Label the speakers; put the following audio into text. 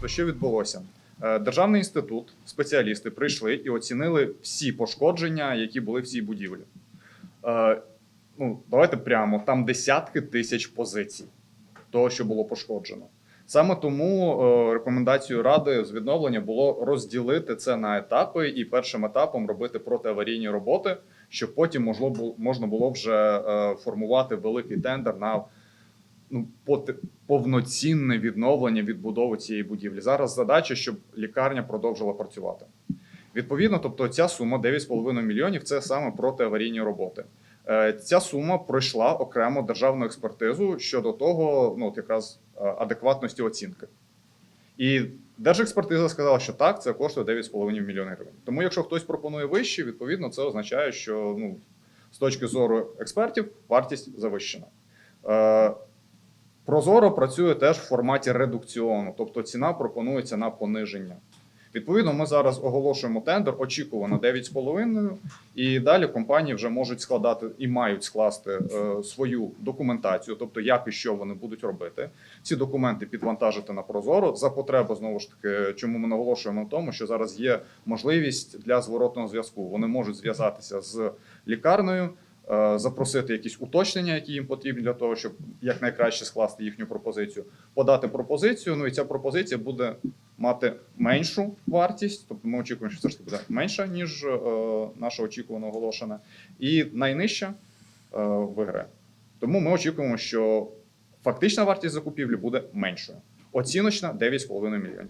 Speaker 1: То що відбулося? Е, Державний інститут, спеціалісти прийшли і оцінили всі пошкодження, які були в цій будівлі. Е, Ну, давайте прямо, там десятки тисяч позицій того, що було пошкоджено. Саме тому е, рекомендацією ради з відновлення було розділити це на етапи і першим етапом робити протиаварійні роботи, щоб потім можна було вже формувати великий тендер на ну, повноцінне відновлення відбудови цієї будівлі. Зараз задача, щоб лікарня продовжила працювати. Відповідно, тобто ця сума 9,5 мільйонів це саме протиаварійні роботи. Е, Ця сума пройшла окремо державну експертизу щодо того, ну от якраз е, адекватності оцінки. І держекспертиза сказала, що так, це коштує 9,5 мільйонів гривень. Тому, якщо хтось пропонує вище, відповідно, це означає, що ну, з точки зору експертів вартість завищена. Прозоро працює теж в форматі редукціону, тобто ціна пропонується на пониження. Відповідно, ми зараз оголошуємо тендер, очікувано 9,5, і далі компанії вже можуть складати і мають скласти е, свою документацію, тобто як і що вони будуть робити. Ці документи підвантажити на Прозоро. За потреби знову ж таки, чому ми наголошуємо на тому, що зараз є можливість для зворотного зв'язку. Вони можуть зв'язатися з лікарнею. Е, Запросити якісь уточнення, які їм потрібні для того, щоб якнайкраще скласти їхню пропозицію, подати пропозицію. Ну і ця пропозиція буде мати меншу вартість, тобто ми очікуємо, що все ж таки буде менша, ніж е, наша очікувана оголошена, і найнижча е, виграє. Тому ми очікуємо, що фактична вартість закупівлі буде меншою. Оціночна 9,5 мільйонів.